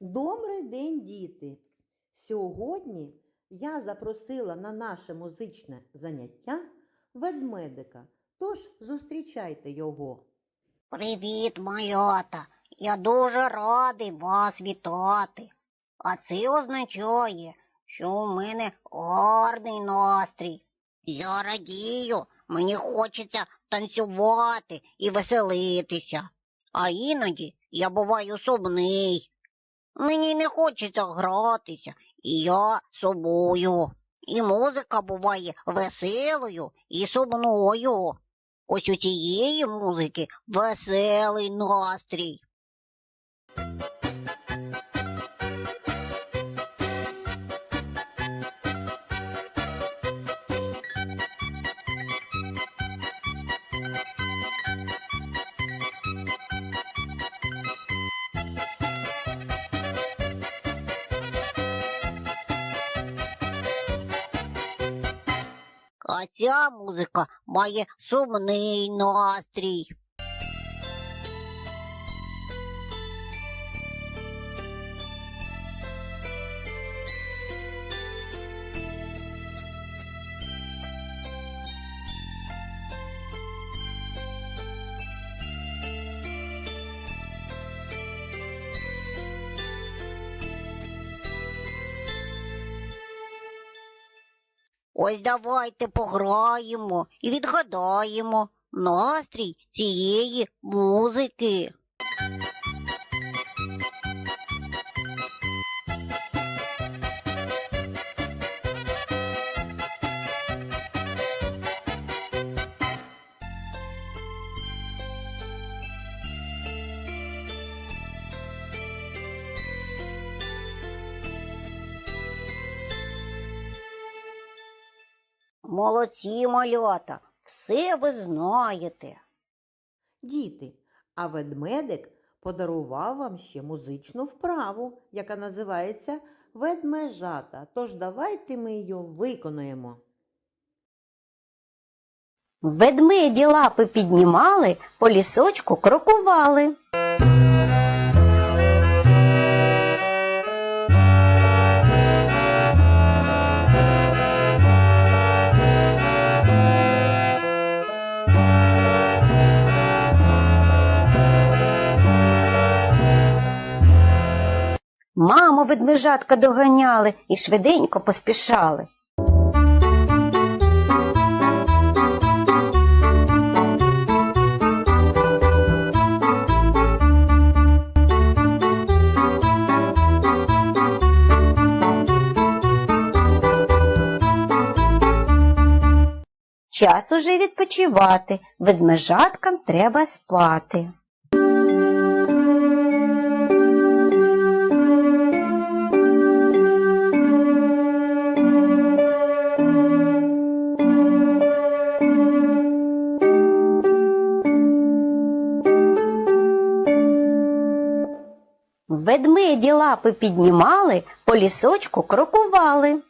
Добрий день, діти! Сьогодні я запросила на наше музичне заняття ведмедика, тож зустрічайте його. Привіт, малята. Я дуже радий вас вітати. А це означає, що у мене гарний настрій. Я радію, мені хочеться танцювати і веселитися. А іноді я буваю сумний. Мені не хочеться гратися, і я собою. І музика буває веселою і сумною. Ось у цієї музики веселий настрій. А ця музика має сумний настрій. Ось давайте пограємо і відгадаємо настрій цієї музики. Молодці, малята, все ви знаєте. Діти, а ведмедик подарував вам ще музичну вправу, яка називається ведмежата. Тож давайте ми її виконаємо. Ведмеді лапи піднімали, по лісочку крокували. Ведмежатка доганяли і швиденько поспішали. Час уже відпочивати, ведмежаткам треба спати. Ведмеді лапи піднімали, по лісочку крокували.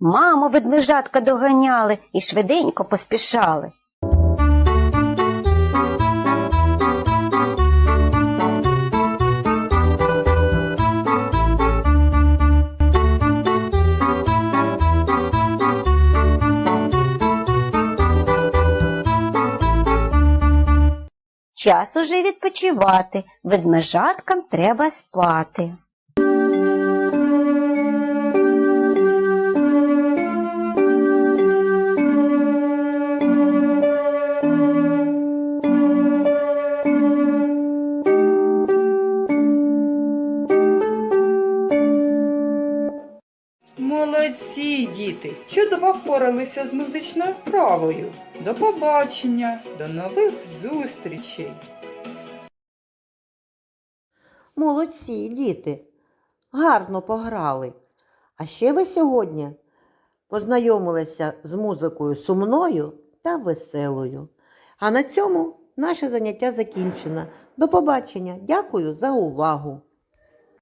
Мамо ведмежатка доганяли і швиденько поспішали. Час уже відпочивати, ведмежаткам треба спати. Молодці, діти! Чудово впоралися з музичною вправою. До побачення, до нових зустрічей! Молодці, діти, гарно пограли. А ще ви сьогодні познайомилися з музикою сумною та веселою. А на цьому наше заняття закінчено. До побачення. Дякую за увагу!